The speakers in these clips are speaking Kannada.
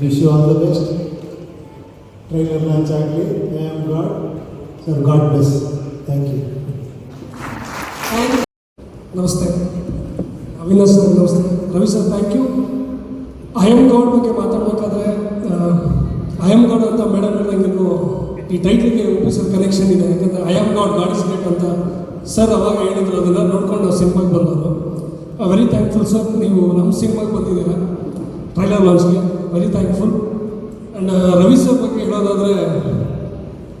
Wish you all the best trailer launch ಆಗಲಿ I am God sir God bless thank you ನಮಸ್ತೆ. ಅವಿನಾಶ್ ಸರ್, ನಮಸ್ತೆ. Ravi sir thank you I am God ಬಗ್ಗೆ ಮಾತಾಡಬೇಕಾದ್ರೆ ಐ ಎಂ ಗೌಡ್ ಅಂತ ಮೇಡಮ್ ಹೇಳ್ದಂಗೆ ಈ ಟೈಟ್ಲಿಗೆ ಉಪಿ ಸರ್ ಕನೆಕ್ಷನ್ ಇದೆ. ಯಾಕಂದರೆ I am God God is great ಅಂತ ಸರ್ ಅವಾಗ ಹೇಳಿದ್ರು ಅದನ್ನು ನೋಡ್ಕೊಂಡು ಸಿನಿಮಾಗೆ ಬಂದವರು. ವೆರಿ ಥ್ಯಾಂಕ್ಫುಲ್ ಸರ್ ನೀವು ನಮ್ಮ ಸಿನಿಮಾಗೆ ಬಂದಿದ್ದೀರಾ? Trailer ಲಾಂಚ್ಗೆ very thankful and Ravi sir ಬಗ್ಗೆ ಹೇಳೋದಾದರೆ,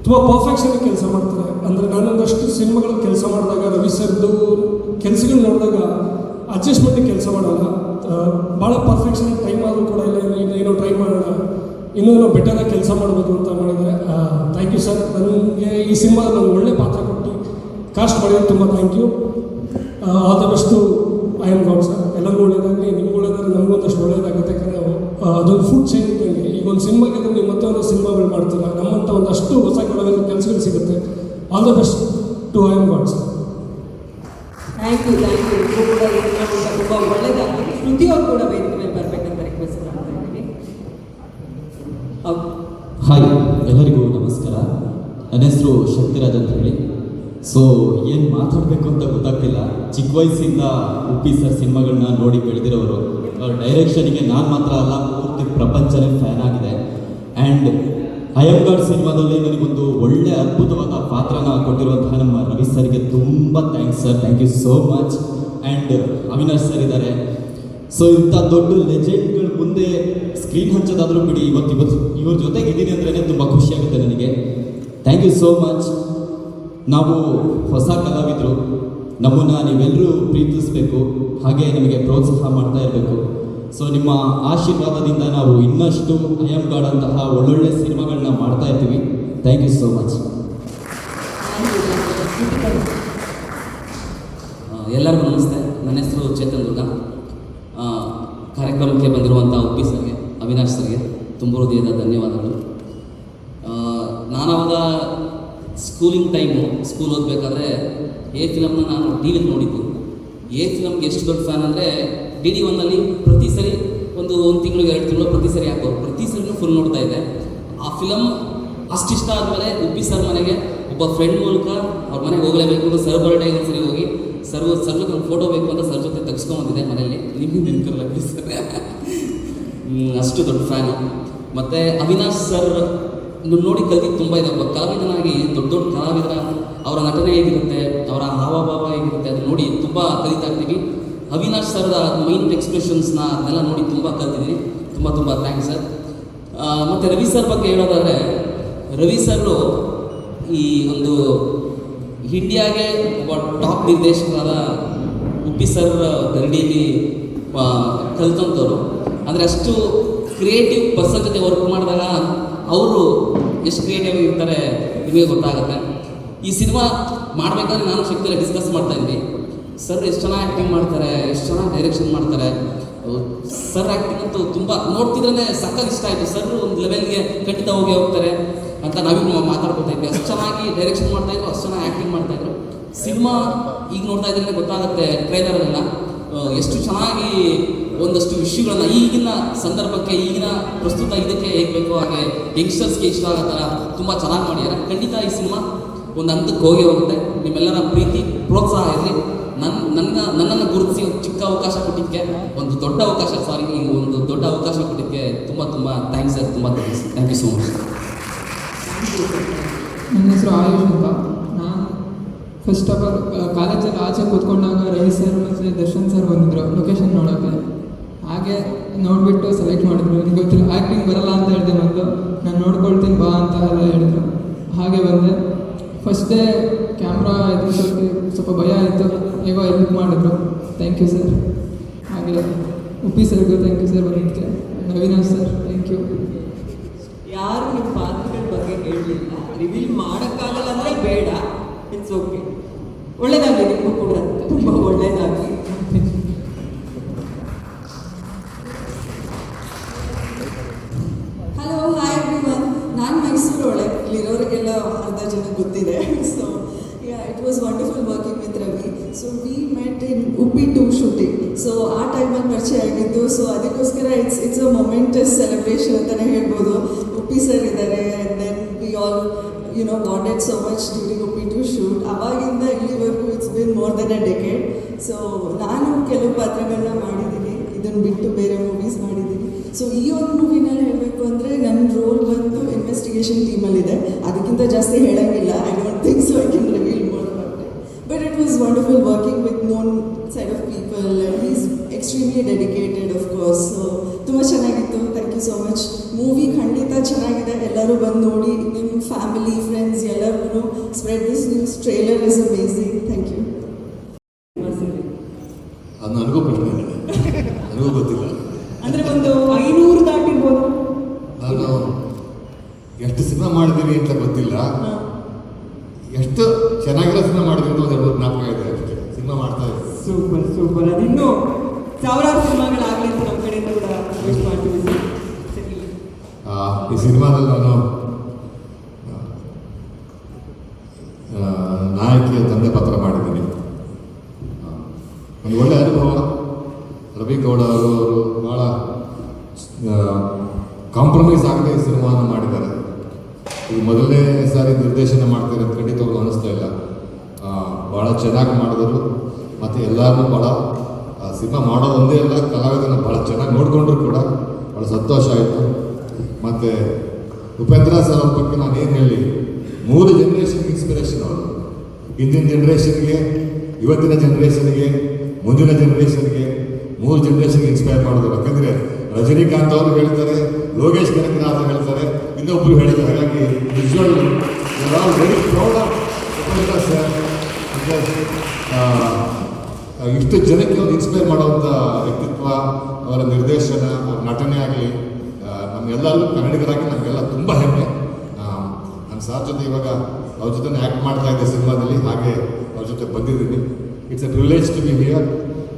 ತುಂಬ ಪರ್ಫೆಕ್ಷನ್ ಕೆಲಸ ಮಾಡ್ತಾರೆ. ಅಂದರೆ ನಾನೊಂದಷ್ಟು ಸಿನಿಮಾಗಳು ಕೆಲಸ ಮಾಡಿದಾಗ, ರವಿ ಸರ್ದು ಕೆಲಸಗಳು ನೋಡಿದಾಗ ಅಡ್ಜಸ್ಟ್ಮೆಂಟ್ ಕೆಲಸ ಮಾಡೋಲ್ಲ. ಭಾಳ ಪರ್ಫೆಕ್ಷನ್ ಟೈಮ್ ಆದರೂ ಕೂಡ ಇಲ್ಲ. ಏನೋ ಟ್ರೈ ಮಾಡೋಣ. ಇನ್ನೂ ಏನೋ ಬೆಟರಾಗಿ ಕೆಲಸ ಮಾಡಬೇಕು ಅಂತ ಮಾಡಿದರೆ ಥ್ಯಾಂಕ್ ಯು ಸರ್ ನನಗೆ ಈ ಸಿನಿಮಾ ನನಗೆ ಒಳ್ಳೆ ಪಾತ್ರ ಕೊಟ್ಟು ಕಾಸ್ಟ್ ಮಾಡಿದ್ರೆ ತುಂಬ ಥ್ಯಾಂಕ್ ಯು ಆದಷ್ಟು the best I am God sir ಎಲ್ಲರಿಗೂ ಒಳ್ಳೇದಾಗಲಿ ನಿಮ್ಗೆ ಒಳ್ಳೇದಾಗಲಿ ನಮಗೂ ಒಂದಷ್ಟು ಒಳ್ಳೇದಾಗುತ್ತೆ. ಯಾಕಂದರೆ ಅದೊಂದು ಫುಡ್ ಚೈನ್ ಇದ್ದಂಗೆ ಈಗ ಒಂದು ಸಿನಿಮಾಗೆ ನೀವು ಮತ್ತೆ ಒಂದು ಸಿನಿಮಾಗಳು ಮಾಡ್ತೀರ? ನಮ್ಮಂಥ ಒಂದಷ್ಟು ಹೊಸ ಕಲಾವಿದರ ಕೆಲಸಗಳು ಸಿಗುತ್ತೆ. All the best to I am God sir thank you thank you ಇದು ಕೂಡ ತುಂಬ ಒಳ್ಳೆಯದಾಗಿ ಶ್ರುತಿ ಕೂಡ ವೇದಿಕೆ ಮೇಲೆ ಬರಬೇಕಂತ ರಿಕ್ವೆಸ್ಟ್ ಮಾಡ್ತಾ ಇದ್ದೀನಿ. ಹಾಯ್ ಎಲ್ಲರಿಗೂ ನಮಸ್ಕಾರ. ನನ್ನ ಹೆಸರು ಶಕ್ತಿರಾಜ್ ಅಂತ ಹೇಳಿ. ಸೊ ಏನು ಮಾತಾಡಬೇಕು ಅಂತ ಗೊತ್ತಾಗ್ತಿಲ್ಲ. ಚಿಕ್ಕ ವಯಸ್ಸಿಂದ ಉಪ್ಪಿ ಸರ್ ಸಿನಿಮಾಗಳನ್ನ ನೋಡಿ ಬೆಳೆದಿರೋರು. ಅವ್ರ ಡೈರೆಕ್ಷನಿಗೆ ನಾನು ಮಾತ್ರ ಅಲ್ಲ, ಪೂರ್ತಿ ಪ್ರಪಂಚನೇ ಫ್ಯಾನ್ ಆಗಿದೆ. ಆ್ಯಂಡ್ ಅಯ್ಯಂಗಾರ್ ಸಿನಿಮಾದಲ್ಲಿ ನನಗೊಂದು ಒಳ್ಳೆ ಅದ್ಭುತವಾದ ಪಾತ್ರನ ಕೊಟ್ಟಿರುವಂತಹ ನಮ್ಮ ರವಿ ಸರ್ಗೆ ತುಂಬ thanks sir thank you so much and Avinash sir ಇದ್ದಾರೆ. ಸೊ ಇಂಥ ದೊಡ್ಡ ಲೆಜೆಂಡ್ಗಳ ಮುಂದೆ ಸ್ಕ್ರೀನ್ ಹಂಚೋದಾದರೂ ಬಿಡಿ. ಇವತ್ತು ಇವತ್ತು ಇವ್ರ ಜೊತೆಗೆ ಇದ್ದೀನಿ ಅಂದ್ರೆ ತುಂಬ ಖುಷಿಯಾಗುತ್ತೆ ನನಗೆ. ಥ್ಯಾಂಕ್ ಯು ಸೋ ಮಚ್ ನಾವು ಹೊಸ ಕಲಾವಿದರು, ನಮ್ಮನ್ನು ನೀವೆಲ್ಲರೂ ಪ್ರೀತಿಸಬೇಕು, ಹಾಗೆ ನಿಮಗೆ ಪ್ರೋತ್ಸಾಹ ಮಾಡ್ತಾ ಇರಬೇಕು. ಸೊ ನಿಮ್ಮ ಆಶೀರ್ವಾದದಿಂದ ನಾವು ಇನ್ನಷ್ಟು ಅಯಂ ಗಾಡ್ ಅಂತಹ ಒಳ್ಳೊಳ್ಳೆ ಸಿನಿಮಾಗಳನ್ನ ಮಾಡ್ತಾ ಇರ್ತೀವಿ. ಥ್ಯಾಂಕ್ ಯು ಸೋ ಮಚ್ ಎಲ್ಲರಿಗೂ ನಮಸ್ತೆ. ನನ್ನ ಹೆಸರು ಚೇತನ್ ದುರ್ಗ. ಕಾರ್ಯಕ್ರಮಕ್ಕೆ ಬಂದಿರುವಂಥ ಉಪ್ಪಿ ಸರ್ಗೆ, ಅವಿನಾಶ್ ಸರ್ಗೆ, ತುಂಬ ಹೃದಯದ ಧನ್ಯವಾದಗಳು ಆ, ನಾನಾವಾಗ ಸ್ಕೂಲಿಂಗ್ ಟೈಮು ಸ್ಕೂಲ್ ಓದಬೇಕಾದ್ರೆ ಎ ಫಿಲಮ್ನ ನಾನು ಟಿ ವಿಲಿ ನೋಡಿದ್ದು. ಎ ಫಿಲಮ್ಗೆ ಎಷ್ಟು ದೊಡ್ಡ ಫ್ಯಾನ್ ಅಂದರೆ ಡಿ ಡಿ ಒನ್ನಲ್ಲಿ ಪ್ರತಿ ಸರಿ ಒಂದು ಒಂದು ತಿಂಗಳು ಎರಡು ತಿಂಗಳು ಪ್ರತಿ ಸರಿ ಹಾಕೋರು ಪ್ರತಿ ಸರಿನೂ ಫುಲ್ ನೋಡ್ತಾ ಇದೆ. ಆ ಫಿಲಮ್ ಅಷ್ಟಿಷ್ಟ ಆದಮೇಲೆ ಉಬ್ಬಿ ಸರ್ ಮನೆಗೆ, ಒಬ್ಬ ಫ್ರೆಂಡ್ ಮೂಲಕ ಅವ್ರ ಮನೆಗೆ ಹೋಗಲೇಬೇಕು ಅಂತ ಸರ್ ಬರ್ಡೇ ಒಂದ್ಸರಿ ಹೋಗಿ ಸರ್ ಸರ್ ಜೊತೆ ಒಂದು ಫೋಟೋ ಬೇಕು ಅಂತ ಸರ್ ಜೊತೆ ತೆಗೆಸ್ಕೊಂಬಂದಿದೆ ಮನೆಯಲ್ಲಿ. ನಿಮಗೆ ನೆನಪಿರಲ್ಲ ಸರ್ ಅಷ್ಟು ದೊಡ್ಡ ಫ್ಯಾನು ಮತ್ತು ಅವಿನಾಶ್ ಸರ್ ನೋಡಿ ಕಲಿತು ತುಂಬ ಇದೆ. ಒಬ್ಬ ಕಲಾವಿದನಾಗಿ, ದೊಡ್ಡ ದೊಡ್ಡ ಕಲಾವಿದರ ಅವರ ನಟನೆ ಹೇಗಿರುತ್ತೆ, ಅವರ ಹಾವಭಾವ ಹೇಗಿರುತ್ತೆ ಅದನ್ನ ನೋಡಿ ತುಂಬ ಕಲಿತಾ ಇದ್ದೀವಿ ಅವಿನಾಶ್ ಸರ್ದ ಮೈನ್ ಎಕ್ಸ್ಪ್ರೆಷನ್ಸ್ನ ಅದನ್ನೆಲ್ಲ ನೋಡಿ ತುಂಬ ಕಲ್ತಿದ್ದೀನಿ. ತುಂಬ ತುಂಬ ಥ್ಯಾಂಕ್ಸ್ ಸರ್. ಮತ್ತು ರವಿ ಸರ್ ಬಗ್ಗೆ ಹೇಳೋದಾದರೆ, ರವಿ ಸರ್ರು ಈ ಒಂದು ಇಂಡಿಯಾಗೆ ಒಬ್ಬ ಟಾಪ್ ನಿರ್ದೇಶಕರಾದ ಉಪ್ಪಿ ಸರ್ ಗರಡಿಯಲ್ಲಿ ಕಲ್ತಂಥವ್ರು ಅಂದರೆ ಅಷ್ಟು ಕ್ರಿಯೇಟಿವ್ ಪರ್ಸನ್ ಜೊತೆ ವರ್ಕ್ ಮಾಡಿದಾಗ ಅವರು ಎಷ್ಟು ಕ್ರಿಯೇಟಿವ್ ಇರ್ತಾರೆ ನಿಮಗೆ ಗೊತ್ತಾಗುತ್ತೆ. ಈ ಸಿನಿಮಾ ಮಾಡಬೇಕಾದ್ರೆ ನಾನು ಶಕ್ತಿಯಲ್ಲಿ ಡಿಸ್ಕಸ್ ಮಾಡ್ತಾ ಇದ್ವಿ ಸರ್ ಎಷ್ಟು ಚೆನ್ನಾಗಿ ಆ್ಯಕ್ಟಿಂಗ್ ಮಾಡ್ತಾರೆ, ಎಷ್ಟು ಚೆನ್ನಾಗಿ ಡೈರೆಕ್ಷನ್ ಮಾಡ್ತಾರೆ. ಸರ್ ಆ್ಯಕ್ಟಿಂಗ್ ಅಂತೂ ತುಂಬ ನೋಡ್ತಿದ್ರೆ ಸಕ್ಕತ್ ಇಷ್ಟ ಆಯಿತು. ಸರ್ ಒಂದು ಲೆವೆಲ್ಗೆ ಖಂಡಿತ ಹೋಗಿ ಹೋಗ್ತಾರೆ ಅಂತ ನಾವಿನ್ನು ಮಾತಾಡ್ಕೊತಾ ಇದ್ವಿ. ಅಷ್ಟು ಚೆನ್ನಾಗಿ ಡೈರೆಕ್ಷನ್ ಮಾಡ್ತಾಯಿದ್ರು ಅಷ್ಟು ಚೆನ್ನಾಗಿ ಆ್ಯಕ್ಟಿಂಗ್ ಮಾಡ್ತಾಯಿದ್ರು ಸಿನಿಮಾ ಈಗ ನೋಡ್ತಾ ಇದ್ರೆ ಗೊತ್ತಾಗುತ್ತೆ ಟ್ರೈಲರಲ್ಲೆಲ್ಲ ಎಷ್ಟು ಚೆನ್ನಾಗಿ ಒಂದಷ್ಟು ವಿಷಯಗಳನ್ನು ಈಗಿನ ಸಂದರ್ಭಕ್ಕೆ, ಈಗಿನ ಪ್ರಸ್ತುತ ಇದಕ್ಕೆ ಹೇಗೆ ಬೇಕೋ ಹಾಗೆ ಯಂಗ್ಸ್ಟರ್ಸ್ಗೆ ಇಷ್ಟ ಆಗೋ ಥರ ತುಂಬ ಚೆನ್ನಾಗಿ ಮಾಡಿದ್ದಾರೆ. ಖಂಡಿತ ಈ ಸಿನಿಮಾ ಒಂದು ಹಂತಕ್ಕೆ ಹೋಗಿ ಹೋಗುತ್ತೆ. ನಿಮ್ಮೆಲ್ಲರ ಪ್ರೀತಿ, ಪ್ರೋತ್ಸಾಹ ಇರಲಿ. ನನ್ನ ನನ್ನ ನನ್ನನ್ನು ಗುರುತಿಸಿ ಒಂದು ಚಿಕ್ಕ ಅವಕಾಶ ಕೊಟ್ಟಿದ್ದಕ್ಕೆ, ಒಂದು ದೊಡ್ಡ ಅವಕಾಶ ಸಾರಿ ಒಂದು ದೊಡ್ಡ ಅವಕಾಶ ಕೊಟ್ಟಿದ್ದಕ್ಕೆ ತುಂಬ ತುಂಬ ಥ್ಯಾಂಕ್ಸ್ ಸರ್, ತುಂಬ thanks thank you so much ನನ್ನ ಹೆಸರು ಆಯುಷ್ ಅಂತ? ಫಸ್ಟ್ ಆಫ್ ಆಲ್ ಕಾಲೇಜಲ್ಲಿ ಆಚೆ ಕೂತ್ಕೊಂಡಾಗ ರವಿ ಸರ್ ಮತ್ತು ದರ್ಶನ್ ಸರ್ ಬಂದಿದ್ರು ಲೊಕೇಶನ್ ನೋಡೋಕ್ಕೆ ಹಾಗೆ ನೋಡಿಬಿಟ್ಟು ಸೆಲೆಕ್ಟ್ ಮಾಡಿದ್ರು. ನಿಮ್ಗೆ ಗೊತ್ತಿಲ್ಲ ಆ್ಯಕ್ಟಿಂಗ್ ಬರಲ್ಲ ಅಂತ ಹೇಳಿದೆ ಮೊದಲು ನಾನು ನೋಡ್ಕೊಳ್ತೀನಿ, ಬಾ ಅಂತ ಎಲ್ಲ ಹೇಳಿದ್ರು. ಹಾಗೆ ಬಂದೆ. ಫಸ್ಟ್ ಡೇ ಕ್ಯಾಮ್ರಾ ಇದು ಸ್ವಲ್ಪ ಸ್ವಲ್ಪ ಭಯ ಆಯಿತು. ಹೇಗೋ ಹೆಲ್ಪ್ ಮಾಡಿದ್ರು. ಥ್ಯಾಂಕ್ ಯು ಸರ್ ಹಾಗೆ ಉಪ್ಪಿ ಸರ್ಗೂ ಥ್ಯಾಂಕ್ ಯು ಸರ್ ಬಂದಿದ್ದಕ್ಕೆ ನವೀನ ಸರ್ ಥ್ಯಾಂಕ್ ಯು ಯಾರು ನಿಮ್ಮ ಪಾತ್ರಗಳ ಬಗ್ಗೆ ಹೇಳಲಿಲ್ಲ? ರಿವೀಲ್ ಮಾಡೋಕ್ಕಾಗಲ್ಲ ಅಂದರೆ ಬೇಡ. ಇಟ್ಸ್ ಓಕೆ ಒಳ್ಳೇದಾಗಲಿ ನಿಮಗೂ ಕೂಡ. ತುಂಬ ಒಳ್ಳೇದಾಗಲಿ. ಹಲೋ ಹಾಯ್ ಎವ್ರಿವನ್ ನಾನು ಮೈಸೂರು ಮೈಸೂರೊಳೆ ಇಲ್ಲಿರೋರಿಗೆಲ್ಲ ಅರ್ಧ ಜನ ಗೊತ್ತಿದೆ. So it was wonderful working with Ravi so we met in Uppi two shooting so ಆ ಟೈಮಲ್ಲಿ ಪರಿಚಯ ಆಗಿದ್ದು ಸೊ ಅದಕ್ಕೋಸ್ಕರ it's it's a momentous celebration ಅಂತಲೇ ಹೇಳ್ಬೋದು. ಉಪ್ಪಿ ಸರ್ ಇದ್ದಾರೆ and then we all you know bonded so much during Uppi two shoot ಅವಾಗಿಂದ ಇಲ್ಲಿವರೆಗೂ it's been more than a decade so ನಾನು ಕೆಲವು ಪಾತ್ರಗಳನ್ನ ಮಾಡಿದ್ದೀನಿ. ಇದನ್ನು ಬಿಟ್ಟು ಬೇರೆ ಮೂವೀಸ್ ಮಾಡಿದ್ದೀನಿ. ಸೊ ಈ ಒಂದು ಮೂವಿನಲ್ಲಿ ಹೇಳಬೇಕು ಅಂದರೆ ನನ್ನ ರೋಲ್ ಬಂದು ಇನ್ವೆಸ್ಟಿಗೇಷನ್ ಟೀಮಲ್ಲಿದೆ ಅದಕ್ಕಿಂತ ಜಾಸ್ತಿ ಹೇಳೋಂಗಿಲ್ಲ. I don't think so I can reveal more but it was wonderful working with known side of people is extremely dedicated of course so ತುಂಬ ಚೆನ್ನಾಗಿತ್ತು. Thank you so much movie ಖಂಡಿತ ಚೆನ್ನಾಗಿದೆ. ಎಲ್ಲರೂ ಬಂದು ನೋಡಿ. ನಿಮ್ಮ ಫ್ಯಾಮಿಲಿ ಎಲ್ಲರಿಗೂ spread this news trailer is amazing thank you ಅದು ನನಗೂ ಪ್ರಶ್ನೆ ಇದೆ ನನಗೂ ಗೊತ್ತಿಲ್ಲ. ಅಂದ್ರೆ ಒಂದು ಐನೂರು ದಾಟಿರ್ಬೋದು. ನಾನು ಎಷ್ಟು ಸಿನಿಮಾ ಮಾಡಿದ್ದೀನಿ ಅಂತ ಗೊತ್ತಿಲ್ಲ. ಎಷ್ಟು ಚೆನ್ನಾಗಿರೋ ಸಿನಿಮಾ ಮಾಡಿದ್ದೀನಿ ಅಂತ ಒಂದು ಎರಡು ಜ್ಞಾಪಕ ಇದೆ ಅಷ್ಟೇ. ಸಿನಿಮಾ ಮಾಡ್ತಾ ಇದ್ದೆ ಸೂಪರ್ ಸೂಪರ್. ಅದಿನ್ನೂ ಸಾವಿರಾರು ಸಿನಿಮಾಗಳಾಗಲಿ ಅಂತ ನಮ್ಮ ಕಡೆಯಿಂದ ಕೂಡ ವಿಶ್ ಮಾಡ್ತೀವಿ ಈ ಸಿನಿಮಾದಲ್ಲಿ ನಾನು ಆ, ನಾಯಕಿಯ ತಂದೆ ಪಾತ್ರ ಮಾಡಿದ್ದೀನಿ ಆ, ಒಂದು ಒಳ್ಳೆಯ ಅನುಭವ ರವಿ ಗೌಡ ಅವರು ಅವರು ಭಾಳ ಕಾಂಪ್ರಮೈಸ್ ಆಗದೆ ಈ ಸಿನಿಮಾನ ಮಾಡಿದ್ದಾರೆ ಇದು ಮೊದಲನೇ ಸಾರಿ ನಿರ್ದೇಶನ ಮಾಡ್ತಾರೆ ಅಂತ ಖಂಡಿತವಾಗ್ಲೂ ಅನಿಸ್ತಾ ಇಲ್ಲ ಆ, ಭಾಳ ಚೆನ್ನಾಗಿ ಮಾಡಿದರು. ಮತ್ತು ಎಲ್ಲರೂ ಭಾಳ ಸಿನಿಮಾ ಮಾಡೋದೊಂದೇ ಅಲ್ಲ ಕಲಾವಿದನ ಭಾಳ ಚೆನ್ನಾಗಿ ನೋಡಿಕೊಂಡ್ರು ಕೂಡ. ಭಾಳ ಸಂತೋಷ ಆಯಿತು. ಮತ್ತು ಉಪೇಂದ್ರ ಸರ್ ಅವ್ರ ಬಗ್ಗೆ ನಾನು ಏನು ಹೇಳಿ, ಮೂರು ಜನ್ರೇಷನ್ಗೆ ಇನ್ಸ್ಪಿರೇಷನ್ ಅವರು. ಹಿಂದಿನ ಜನ್ರೇಷನ್ಗೆ ಇವತ್ತಿನ ಜನ್ರೇಷನ್ಗೆ ಮುಂದಿನ ಜನ್ರೇಷನ್ಗೆ ಮೂರು ಜನ್ರೇಷನ್ಗೆ ಇನ್ಸ್ಪೈರ್ ಮಾಡಿದ್ರು. ಯಾಕಂದರೆ ರಜನಿಕಾಂತ್ ಅವರು ಹೇಳ್ತಾರೆ, ಲೋಕೇಶ್ ಕನಕನಾಥ್ ಹೇಳ್ತಾರೆ ಇನ್ನೊಬ್ಬರು ಹೇಳಿದ್ದಾರೆ. ಹಾಗಾಗಿ visual all very proud of Upendra sir. Because ಇಷ್ಟು ಜನಕ್ಕೆ ಒಂದು ಇನ್ಸ್ಪೈರ್ ಮಾಡುವಂಥ ವ್ಯಕ್ತಿತ್ವ, ಅವರ ನಿರ್ದೇಶನ, ಅವರ ನಟನೆ ಆಗಲಿ ನಮ್ಮೆಲ್ಲರೂ ಕನ್ನಡಿಗರಾಗಿ ನಮಗೆಲ್ಲ ತುಂಬ ಹೆಮ್ಮೆ. ನನ್ನ ಸಾರ್ ಜೊತೆ ಇವಾಗ ಅವ್ರ ಜೊತೆ ಆ್ಯಕ್ಟ್ ಮಾಡ್ತಾ ಇದ್ದೆ ಸಿನಿಮಾದಲ್ಲಿ ಹಾಗೆ ಅವ್ರ ಜೊತೆ ಬಂದಿದ್ದೀನಿ. It's a privilege to be here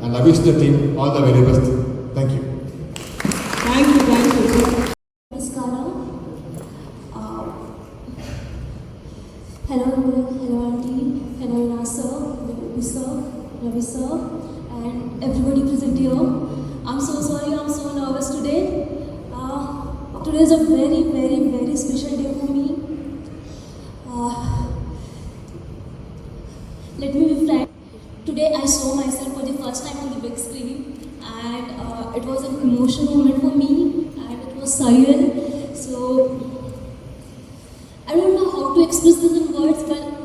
and I wish wish the team all the very best thank you sir, and everybody present here. I'm so sorry, I'm so nervous today. Uh, today is a very, very, very special day for me. Uh, let me be frank. Today I saw myself for the first time on the big screen, and uh, it was an emotional moment for me, and it was surreal. So I don't know how to express this in words, but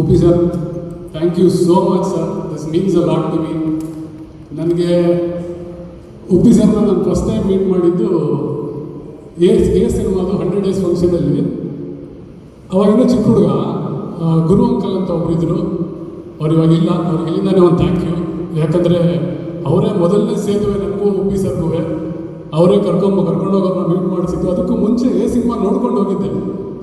Uppi sir thank you so much sir this means a lot to me ನನಗೆ ಉಪ್ಪಿ ಸರ್ನ ನಾನು ಫಸ್ಟ್ ಟೈಮ್ ಮೀಟ್ ಮಾಡಿದ್ದು ಎ ಎ ಸಿನಿಮಾದು ಹಂಡ್ರೆಡ್ ಡೇಸ್ ಫಂಕ್ಷನಲ್ಲಿ ಅವಾಗಿನ್ನೂ ಚಿಕ್ಕ ಹುಡುಗ ಗುರು ಅಂಕಲ್ ಅಂತ ಒಬ್ಬರಿದ್ದರು ಅವ್ರು ಇವಾಗಿಲ್ಲ ಅವ್ರಿಗೆ ಇಲ್ಲಿಂದಾನೆ ಒಂದು ಥ್ಯಾಂಕ್ ಯು ಯಾಕಂದರೆ ಅವರೇ ಮೊದಲನೇ ಸೇತುವೆ ನನಗೂ ಉಪ್ಪಿ ಸರ್ಗೂ ಅವರೇ ಕರ್ಕೊಂಬ ಕರ್ಕೊಂಡೋಗೋರನ್ನ ಮೀಟ್ ಮಾಡಿಸಿದ್ದು. ಅದಕ್ಕೂ ಮುಂಚೆ ಎ ಸಿನಿಮಾ ನೋಡ್ಕೊಂಡು ಹೋಗಿದ್ದೆ.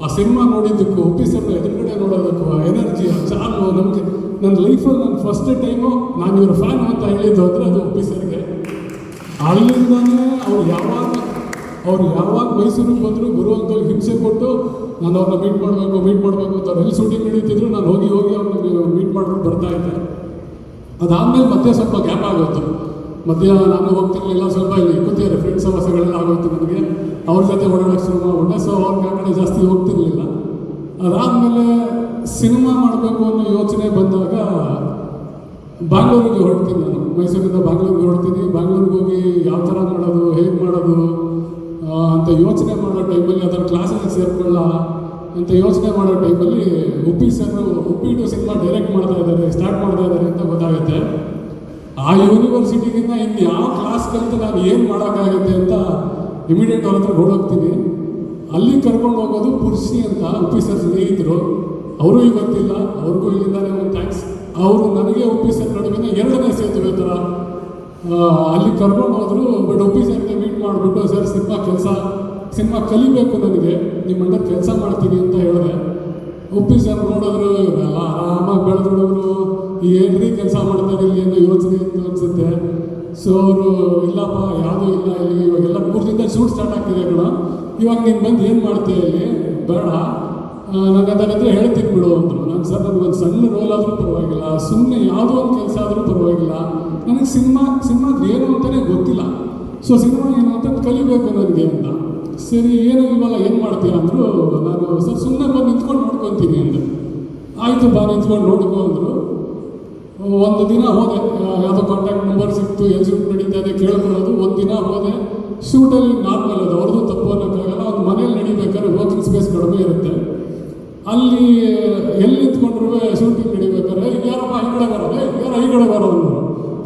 ಆ ಸಿನಿಮಾ ನೋಡಿದ್ದಕ್ಕೂ ಉಪ್ಪಿ ಸರ್ನ ಎದುರುಗಡೆ ನೋಡೋದಕ್ಕೂ ಆ ಎನರ್ಜಿ ಆ ಚಾಲು ನಮಗೆ. ನನ್ನ ಲೈಫಲ್ಲಿ ನಾನು ಫಸ್ಟ್ ಟೈಮು ನಾನು ಇವ್ರ ಫ್ಯಾನ್ ಅಂತ ಹೇಳಿದ್ದು ಅಂದರೆ ಅದು ಉಪ್ಪಿ ಸರ್ಗೆ ಅಲ್ಲಿಂದಾನೇ ಅವ್ರು ಯಾವಾಗ ಅವ್ರು ಯಾವಾಗ ಮೈಸೂರಿಗೆ ಬಂದರೂ ಗುರು ಅಂಕಲ್ ಹಿಂಸೆ ಕೊಟ್ಟು ನಾನು ಅವ್ರನ್ನ ಮೀಟ್ ಮಾಡಬೇಕು ಮೀಟ್ ಮಾಡಬೇಕು ಅಂತ ಎಲ್ಲಿ ಶೂಟಿಂಗ್ ನಡೀತಿದ್ರು, ನಾನು ಹೋಗಿ ಹೋಗಿ ಅವ್ರನ್ನ ಮೀಟ್ ಮಾಡ್ಕೊಂಡು ಬರ್ತಾ ಇದ್ದೆ. ಅದಾದಮೇಲೆ ಮತ್ತೆ ಸ್ವಲ್ಪ ಗ್ಯಾಪ್ ಆಗೋಯ್ತು. ಮಧ್ಯ ನಾನು ಹೋಗ್ತಿರ್ಲಿಲ್ಲ, ಸ್ವಲ್ಪ ಇಲ್ಲಿ ಕೂತಿದ್ದಾರೆ ಫ್ರೆಂಡ್ಸ್ ಸಮಸ್ಯೆಗಳೆಲ್ಲ ಆಗೋಯ್ತು ನನಗೆ. ಅವ್ರ ಜೊತೆ ಓಡಾಡೋಕ್ಕೆ ಶುರು ಮಾಡ್ಬಿಟ್ಟೆ ಸೊ ಅವ್ರ ಕಡೆ ಜಾಸ್ತಿ ಹೋಗ್ತಿರ್ಲಿಲ್ಲ. ಅದಾದಮೇಲೆ ಸಿನಿಮಾ ಮಾಡಬೇಕು ಅನ್ನೋ ಯೋಚನೆ ಬಂದಾಗ ಬ್ಯಾಂಗ್ಳೂರಿಗೆ ಹೊರಡ್ತೀನಿ ನಾನು. ಮೈಸೂರಿಂದ ಬ್ಯಾಂಗ್ಳೂರಿಗೆ ಹೊರಡ್ತೀನಿ. ಬ್ಯಾಂಗ್ಳೂರಿಗೆ ಹೋಗಿ ಯಾವ ಥರ ಮಾಡೋದು, ಹೇಗೆ ಮಾಡೋದು ಅಂತ ಯೋಚನೆ ಮಾಡೋ ಟೈಮಲ್ಲಿ ಅದರ ಕ್ಲಾಸಸ್ ಸೇರ್ಕೊಳ್ಳ ಅಂತ ಯೋಚನೆ ಮಾಡೋ ಟೈಮಲ್ಲಿ Uppi sir Uppi two cinema direct ಮಾಡ್ತಾ ಇದ್ದಾರೆ, ಸ್ಟಾರ್ಟ್ ಮಾಡ್ತಾ ಇದ್ದಾರೆ ಅಂತ ಗೊತ್ತಾಗುತ್ತೆ. ಆ ಯೂನಿವರ್ಸಿಟಿಗಿಂತ ಇನ್ನು ಯಾವ ಕ್ಲಾಸ್ ಕಲಿತು ನಾನು ಏನು ಮಾಡೋಕ್ಕಾಗುತ್ತೆ ಅಂತ ಇಮಿಡಿಯೇಟ್ ಅವ್ರ ಹತ್ರ ಓಡೋಗ್ತೀನಿ ಅಲ್ಲಿ ಕರ್ಕೊಂಡು ಹೋಗೋದು ಪುರ್ಸಿ ಅಂತ ಆಫೀಸರ್ ಸರ್ ಸ್ನೇಹಿತರು. ಅವರು ಇವತ್ತಿಲ್ಲ ಅವ್ರಿಗೂ ಇಲ್ಲಿಂದಾನೆ ಒಂದು ಥ್ಯಾಂಕ್ಸ್ ಅವರು ನನಗೆ ಆಫೀಸರ್ ಸರ್ ನಡುವಿನ ಎರಡನೇ ಸೇತುವೆ ಥರ ಅಲ್ಲಿ ಕರ್ಕೊಂಡು ಹೋದ್ರು. ಬಟ್ ಆಫೀಸರ್ಗೆ ಸರ್ಗೆ ಮೀಟ್ ಮಾಡಿಬಿಟ್ಟು ಸರ್ ಸಿನಿಮಾ ಕೆಲಸ, ಸಿನಿಮಾ ಕಲಿಬೇಕು ನನಗೆ. ನಿಮ್ಮ ಕೆಲಸ ಮಾಡ್ತೀನಿ ಅಂತ ಹೇಳಿದೆ. ಆಫೀಸರ್ ಸರ್ ನೋಡಿದ್ರು ಇವರೆಲ್ಲ ಆರಾಮಾಗಿ ಬೆಳೆದ್ರು ಏನು ಏನ್ರಿ ಕೆಲಸ ಮಾಡ್ತಾರೆ ಇಲ್ಲಿ ಅನ್ನೋ ಯೋಚನೆ ಅಂತ ಅನ್ಸುತ್ತೆ. ಸೊ ಅವರು ಇಲ್ಲಪ್ಪ, ಯಾವುದೂ ಇಲ್ಲ ಇಲ್ಲಿ, ಇವಾಗೆಲ್ಲ ಮೂರು ದಿನದ ಶೂಟ್ ಸ್ಟಾರ್ಟ್ ಆಗ್ತಿದೆ ಕಣ ಇವಾಗ ನೀನು ಬಂದು ಏನು ಮಾಡ್ತೀಯ ಇಲ್ಲಿ? ಬೇಡ. ನನಗೆ ಅದಾಗಿದ್ರೆ ಹೇಳ್ತೀನಿ ಬಿಡು ಅಂದರು. ನಾನು ಸರ್ ನನಗೊಂದು ಸಣ್ಣ ರೋಲ್ ಆದರೂ ಪರವಾಗಿಲ್ಲ. ಸುಮ್ಮನೆ ಯಾವುದೋ ಒಂದು ಕೆಲಸ ಆದರೂ ಪರವಾಗಿಲ್ಲ. ನನಗೆ ಸಿನಿಮಾ, ಸಿನಿಮಾದ ಏನು ಅಂತಲೇ ಗೊತ್ತಿಲ್ಲ. ಸೊ ಸಿನಿಮಾ ಏನು ಅಂತ ಕಲಿಬೇಕು ನನಗೆ ಅಂತ. ಸರಿ, ಏನು ಇವಾಗ ಏನು ಮಾಡ್ತೀಯ ಅಂದರು, ನಾನು ಸರ್ ಸುಮ್ಮನೆ ಬಂದು ನಿಂತ್ಕೊಂಡು ನೋಡ್ಕೊತೀನಿ ಅಂದೆ ಆಯಿತು ಬಾ, ನಿಂತ್ಕೊಂಡು ನೋಡ್ಕೊ ಅಂದರು. ಒಂದು ದಿನ ಹೋದೆ ಯಾವುದೋ ಕಾಂಟ್ಯಾಕ್ಟ್ ನಂಬರ್ ಸಿಕ್ತು ಎಲ್ಲಿ ನಡೀತಾ ಇದೆ ಕೇಳ್ಕೊಳ್ಳೋದು ಒಂದು ದಿನ ಹೋದೆ. ಶೂಟಲ್ಲಿ ನಾರ್ಮಲ್ ಅದು ಅವ್ರದ್ದು ತಪ್ಪು ಅನ್ನೋಕ್ಕಾಗಲ್ಲ, ಒಂದು ಮನೇಲಿ ನಡಿಬೇಕಾದ್ರೆ ವರ್ಕಿಂಗ್ ಸ್ಪೇಸ್ ಕಡಿಮೆ ಇರುತ್ತೆ. ಅಲ್ಲಿ, ಎಲ್ಲಿ ನಿಂತ್ಕೊಂಡ್ರು ಶೂಟಿಂಗ್ ನಡಿಬೇಕಾದ್ರೆ ಯಾರಪ್ಪ ಈ ಬರೋದೆ? ಯಾರು ಈ ಕಡೆ ಬರೋದು?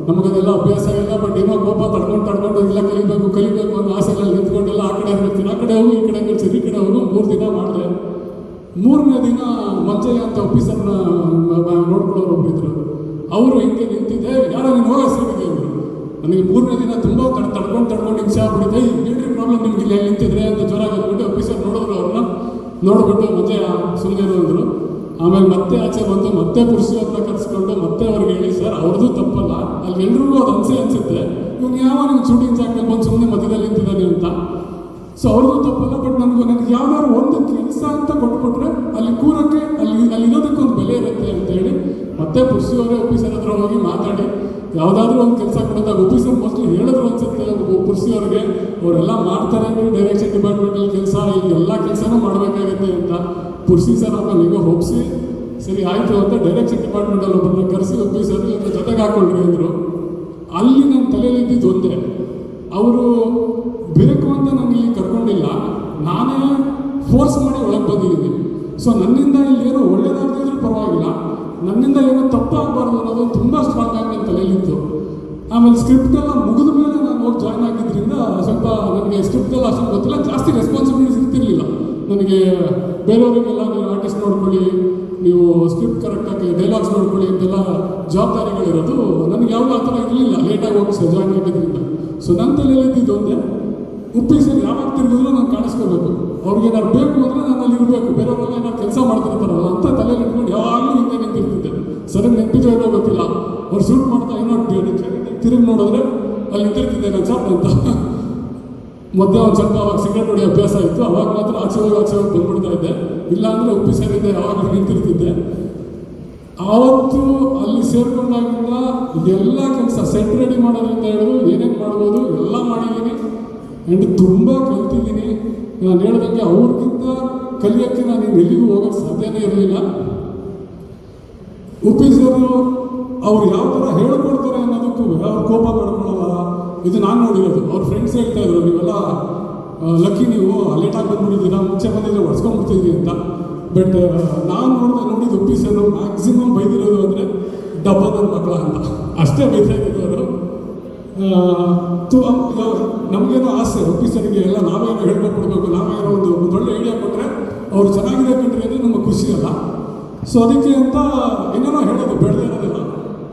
ನಮಗದೆಲ್ಲ ಅಭ್ಯಾಸ ಇಲ್ಲ, ಬಟ್ ಏನೋ ಕೋಪ ತಡ್ಕೊಂಡು ತಡ್ಕೊಂಡು, ಇಲ್ಲ, ಕಲಿಬೇಕು ಕಲಿಬೇಕು ಅನ್ನೋ ನಿಂತ್ಕೊಂಡು ನಿಂತ್ಕೊಂಡೆಲ್ಲ, ಆ ಕಡೆ ಇರ್ತೀನಿ ಆ ಕಡೆ ಹೋಗಿ, ಈ ಕಡೆ ಕಳಿಸಿ ಈ ಕಡೆ ಹೋಗಿ, ಮೂರು ದಿನ ಮಾಡಿದೆ. ಮೂರನೇ ದಿನ ಮಂಜಯ್ಯ ಅಂತ ಆಫೀಸರ್ನ ನೋಡ್ಕೊಳ್ಳೋರು ಒಬ್ರು ಇದ್ರು ಅವರು ಹಿಂಗೆ ನಿಂತಿದ್ದೆ ಯಾರೋ ನೀನು ಹೋಗೋ ಸೀಟಿಗೆ ಅಂದರು ನನಗೆ ಮೂರನೇ ದಿನ ತುಂಬ ತಡ್, ತಡ್ಕೊಂಡು ತಡ್ಕೊಂಡು ಹಿಂಸೆ ಆಗ್ಬಿಟ್ಟಿದೆ ಏನ್ರಿ ಪ್ರಾಬ್ಲಮ್ ನಿಮ್ಗೆ ಇಲ್ಲಿ ನಿಂತಿದ್ರೆ ಅಂತ ಜ್ವರ ಬಂದ್ಬಿಟ್ಟು ಆಫೀಸರ್ ನೋಡಿದ್ರು ಅವ್ರನ್ನ, ನೋಡ್ಬಿಟ್ಟು ಮತ್ತೆ ಸುಮ್ಮನೆ ಅಂದರು. ಆಮೇಲೆ ಮತ್ತೆ ಆಚೆ ಬಂದು ಮತ್ತೆ ಪುರುಷವ್ರನ್ನ ಕರೆಸ್ಕೊಂಡು ಮತ್ತೆ ಅವ್ರಿಗೆ ಹೇಳಿ, ಸರ್, ಅವ್ರದ್ದು ತಪ್ಪಲ್ಲ, ಅಲ್ಲಿ ಎಲ್ರಿಗೂ ಅದು ಅನ್ಸೆ ಅನ್ಸುತ್ತೆ. ಇವ್ನು ಯಾವ ನಿಮ್ಮ ಶೂಟಿಂಗ್ ಜಾಗದಲ್ಲಿ ಬಂದು ಸುಮ್ಮನೆ ಮಧ್ಯದಲ್ಲಿ ನಿಂತಿದ್ದಾನೆ ಅಂತ. ಸೊ ಅವ್ರದ್ದು ತಪ್ಪಲ್ಲ ಬಟ್ ನನಗೆ ನನಗೆ ಯಾವ್ದಾದ್ರು ಒಂದು ಕೆಲಸ ಅಂತ ಕೊಟ್ಬಿಟ್ರೆ ಅಲ್ಲಿ ಕೂರಕ್ಕೆ, ಅಲ್ಲಿ ಅಲ್ಲಿ ಇರೋದಕ್ಕೆ ಒಂದು ಬೆಲೆ ಇರುತ್ತೆ ಅಂತೇಳಿ ಮತ್ತೆ ಪುರುಷಿಯವರೇ ಆಫೀಸರ್ ಹತ್ರ ಹೋಗಿ ಮಾತಾಡಿ. ಯಾವುದಾದ್ರೂ ಒಂದು ಕೆಲಸ ಕೊಡೋದಾಗ ಆಫೀಸರ್ ಮೋಸ್ಟ್ಲಿ ಹೇಳಿದ್ರು ಅನ್ಸುತ್ತೆ ಪುರುಷಿಯವರಿಗೆ ಅವರೆಲ್ಲ ಮಾಡ್ತಾರೆ ಅಂದರೆ ಡೈರೆಕ್ಷನ್ ಡಿಪಾರ್ಟ್ಮೆಂಟಲ್ಲಿ ಕೆಲಸ ಈಗ ಎಲ್ಲ ಕೆಲಸನೂ ಮಾಡಬೇಕಾಗುತ್ತೆ ಅಂತ. ಪುರುಷಿ ಸರ್ ಅಂತ ಈಗ ಒಪ್ಪಿಸಿ ಸರಿ, ಆಯಿತು ಅಂತ ಡೈರೆಕ್ಷನ್ ಡಿಪಾರ್ಟ್ಮೆಂಟಲ್ಲಿ ಒಬ್ಬರನ್ನ ಕರೆಸಿ ಆಫೀಸರ್ ಜೊತೆಗೆ ಹಾಕೊಂಡ್ರಿ ಅಂದರು. ಅಲ್ಲಿ ನನ್ನ ತಲೆಯಲ್ಲಿ ಇದ್ದಿದ್ದು ಒಂದೇ. ಅವರು ತಪ್ಪಾಗಬಾರ್ದು ಅನ್ನೋದು ತುಂಬ ಸ್ಟ್ರಾಂಗ್ ಆಗಿ ನನ್ನ ತಲೆಯಲ್ಲಿತ್ತು ಆಮೇಲೆ ಸ್ಕ್ರಿಪ್ಟ್ ಎಲ್ಲ ಮುಗಿದ ಮೇಲೆ ನಾನು ಹೋಗಿ ಜಾಯ್ನ್ ಆಗಿದ್ದರಿಂದ ಸ್ವಲ್ಪ ನನಗೆ ಸ್ಕ್ರಿಪ್ಟ್ ಎಲ್ಲ ಅಷ್ಟೊಂದು ಗೊತ್ತಿಲ್ಲ. ಜಾಸ್ತಿ ರೆಸ್ಪಾನ್ಸಿಬಿಲಿಟೀಸ್ ಇರ್ತಿರ್ಲಿಲ್ಲ. ನನಗೆ ಬೇರೆಯವರಿಗೆಲ್ಲ ನೀವು ಆರ್ಟಿಸ್ಟ್ ನೋಡ್ಕೊಳ್ಳಿ, ನೀವು ಸ್ಕ್ರಿಪ್ಟ್ ಕರೆಕ್ಟಾಗಿ ಡೈಲಾಗ್ಸ್ ನೋಡ್ಕೊಳ್ಳಿ ಅಂತೆಲ್ಲ ಜವಾಬ್ದಾರಿಗಳಿರೋದು ನನಗೆ ಯಾವಾಗ ಆ ಥರ ಇರಲಿಲ್ಲ. ಲೇಟಾಗಿ ಹೋಗಿ ಜಾಯ್ನ್ ಆಗಿದ್ದರಿಂದ ಸೊ ನನ್ನ ತಲೆಯಲ್ಲಿ ಒಂದೇ ಉಪ್ಪಿ ಸರ್ ಯಾವಾಗ ತಿರುಗಿದ್ರು ನಾನು ಕಾಣಿಸ್ಕೋಬೇಕು. ಅವ್ರಿಗೆ ಏನಾದ್ರು ಬೇಕು ಅಂದರೆ ನಾನು ಅಲ್ಲಿ ಇರಬೇಕು. ಬೇರೆಯವ್ರೆಲ್ಲ ಏನಾದ್ರು ಕೆಲಸ ಸಡನ್ ನೆನಪಿದ್ರು ಏನೋ ಗೊತ್ತಿಲ್ಲ. ಅವ್ರು ಶೂಟ್ ಮಾಡ್ತಾ ಏನೋ ತಿರುಗಿ ನೋಡಿದ್ರೆ ಅಲ್ಲಿ ನಿಂತಿರ್ತಿದ್ದೆ ನಾನು ಚಾಪ್ ಅಂತ. ಮಧ್ಯ ಒಂದು ಸ್ವಲ್ಪ ಅವಾಗ ಸಿಗರೇಟ್ ಹೊಡಿ ಅಭ್ಯಾಸ ಇತ್ತು. ಅವಾಗ ಮಾತ್ರ ಆಚೆ ಹೋಗಿ ಆಚೆ ಹೋಗಿ ಬಂದ್ಬಿಡ್ತಾ ಇದ್ದೆ ಇಲ್ಲಾಂದ್ರೆ ಉಪ್ಪಿ ಸೇರಿದ್ದೆ ಯಾವಾಗ ನಿಂತಿರ್ತಿದ್ದೆ. ಆವತ್ತು ಅಲ್ಲಿ ಸೇರ್ಕೊಂಡಾಗಿಂದ ಎಲ್ಲ ಕೆಲಸ ಸೆಟ್ ರೆಡಿ ಮಾಡೋದ್ರಿಂದ ಹೇಳಿದ್ರು ಏನೇನು ಮಾಡ್ಬೋದು ಎಲ್ಲ ಮಾಡಿದ್ದೀನಿ. ಆ್ಯಂಡ್ ತುಂಬ ಕಲ್ತಿದ್ದೀನಿ. ನಾನು ಹೇಳ್ದಂಗೆ ಅವ್ರಿಗಿಂತ ಕಲಿಯೋಕ್ಕೆ ನಾನು ಎಲ್ಲಿಗೂ ಹೋಗೋಕ್ಕೆ ಸಾಧ್ಯನೇ ಇರಲಿಲ್ಲ. ಉಪ್ಪಿಸರು ಅವ್ರು ಯಾವ ಥರ ಹೇಳ್ಕೊಡ್ತಾರೆ ಅನ್ನೋದಕ್ಕೂ ಅವ್ರು ಕೋಪ ಮಾಡ್ಕೊಳ್ಳಲ್ಲ ಇದು ನಾನು ನೋಡಿರೋದು. ಅವ್ರ ಫ್ರೆಂಡ್ಸ್ ಹೇಳ್ತಾ ಇದ್ರು, ನೀವೆಲ್ಲ ಲಕ್ಕಿ ನೀವು ಲೇಟಾಗಿ ಬಂದ್ಬಿಟ್ಟಿದ್ದೀರಾ, ಮುಂಚೆ ಬಂದಿದ್ರೆ ಹೊಡ್ಸ್ಕೊಂಡ್ಬಿಡ್ತಿದ್ರಿ ಅಂತ. ಬಟ್ ನಾನು ನೋಡಿದೆ ನೋಡಿದ ಉಪ್ಪಿಸರು ಮ್ಯಾಕ್ಸಿಮಮ್ ಬೈದಿರೋದು ಅಂದರೆ ಡಬ್ಬ ನನ್ನ ಮಕ್ಕಳ ಅಂತ. ಅಷ್ಟೇ ಅವರು. ನಮಗೇನೋ ಆಸೆ ಆಫೀಸರಿಗೆ ಎಲ್ಲ ನಾವೇನೋ ಹೇಳ್ಕೊಟ್ಬಿಡ್ಬೇಕು, ನಾವೇನೋ ಒಂದು ಒಳ್ಳೆ ಐಡಿಯಾ ಕೊಟ್ಟರೆ ಅವ್ರು ಚೆನ್ನಾಗಿದೆ ಕಂಡ್ರೆ ಅಂದರೆ ನಮಗೆ ಖುಷಿ ಅಲ್ಲ. ಸೊ ಅದಕ್ಕೆ ಅಂತ ಏನೇನೋ ಹೇಳೋದು ಬೆಳೆದಿರೋದಿಲ್ಲ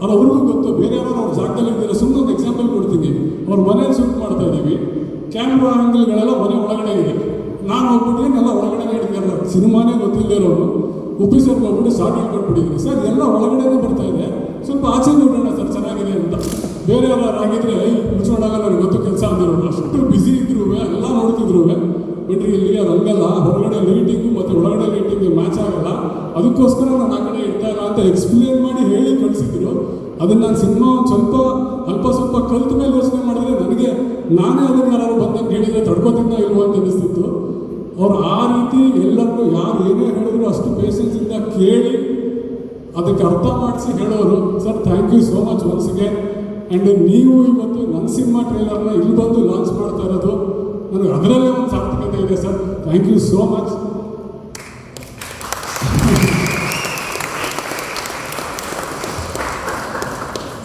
ಅದು ಅವ್ರಿಗೂ ಗೊತ್ತು. ಬೇರೆ ಯಾರೋ ಅವ್ರ ಜಾಗದಲ್ಲಿ ಇದ್ದೀರ. ಸುಮ್ಮನೆ ಒಂದು ಎಕ್ಸಾಂಪಲ್ ಕೊಡ್ತೀನಿ. ಅವ್ರ ಮನೇಲಿ ಶೂಟ್ ಮಾಡ್ತಾ ಇದ್ದೀವಿ. ಕ್ಯಾಮ್ರಾ ಆ್ಯಂಗಲ್ಗಳೆಲ್ಲ ಮನೆ ಒಳಗಡೆ ಇದೆ. ನಾನು ಹೋಗ್ಬಿಟ್ಟು ಎಲ್ಲ ಒಳಗಡೆ ಇಡ್ತೀರಲ್ಲ ಸಿನಿಮಾನೇ ಗೊತ್ತಿಲ್ಲದಿರೋರು ಆಫೀಸರ್ಗೆ ಹೋಗ್ಬಿಟ್ಟು ಶಾರ್ಟ್ ಕೊಟ್ಬಿಟ್ಟಿದ್ದೀನಿ ಸರ್, ಎಲ್ಲ ಒಳಗಡೆನೇ ಬರ್ತಾ ಇದೆ. ಸ್ವಲ್ಪ ಆಚೆ ನೋಡೋಣ ಸರ್, ಚೆನ್ನಾಗಿದೆ ಅಂತ. ಬೇರೆ ಯಾರು ಆಗಿದ್ರೆ ಐ ಮುಚ್ಕೊಂಡಾಗ ನನಗೆ ಗೊತ್ತು, ಕೆಲಸ ಅಂದಿರೋರು. ಅಷ್ಟು ಬ್ಯುಸಿ ಇದ್ರು ಎಲ್ಲ ನೋಡ್ತಿದ್ರು ಬಿಡ್ರಿ ಇಲ್ಲಿ ಅದು ಹಂಗಲ್ಲ ಹೊರಗಡೆ ಲೈಟಿಂಗು ಮತ್ತು ಒಳಗಡೆ ಲೈಟಿಂಗು ಮ್ಯಾಚ್ ಆಗಲ್ಲ. ಅದಕ್ಕೋಸ್ಕರ ನಾನು ಆ ಕಡೆ ಇಡ್ತಾ ಅಂತ ಎಕ್ಸ್ಪ್ಲೇನ್ ಮಾಡಿ ಹೇಳಿ ಕಳಿಸಿದ್ರು. ಅದನ್ನು ನಾನು ಸಿನಿಮಾ ಸ್ವಲ್ಪ, ಅಲ್ಪ ಸ್ವಲ್ಪ ಕಲ್ತ ಮೇಲೆ ಯೋಚನೆ ಮಾಡಿದ್ರೆ ನನಗೆ ನಾನೇ ಅದನ್ನು ಯಾರು ಬಂದಂಗೆ ಹೇಳಿದರೆ ತಡ್ಕೋತಿದ್ದ ಇಲ್ವೋ ಅಂತ ಅನಿಸ್ತಿತ್ತು ಅವ್ರು ಆ ರೀತಿ ಎಲ್ಲರಿಗೂ ಯಾರು ಏನೇ ಹೇಳಿದ್ರು ಅಷ್ಟು ಪೇಷನ್ಸಿಂದ ಕೇಳಿ ಅದಕ್ಕೆ ಅರ್ಥ ಮಾಡಿಸಿ ಹೇಳೋರು, sir thank you so much ಒನ್ಸ್ಗೆ and ನೀವು ಇವತ್ತು ನನ್ನ ಸಿನಿಮಾ ಟ್ರೈಲರ್ನ ಇಲ್ಲಿ ಬಂದು ಲಾಂಚ್ ಮಾಡ್ತಾ ಇರೋದು ನನಗೆ ಅದರಲ್ಲೇ ಒಂದು ಸಾರ್ಥಕತೆ ಇದೆ sir. Thank you so much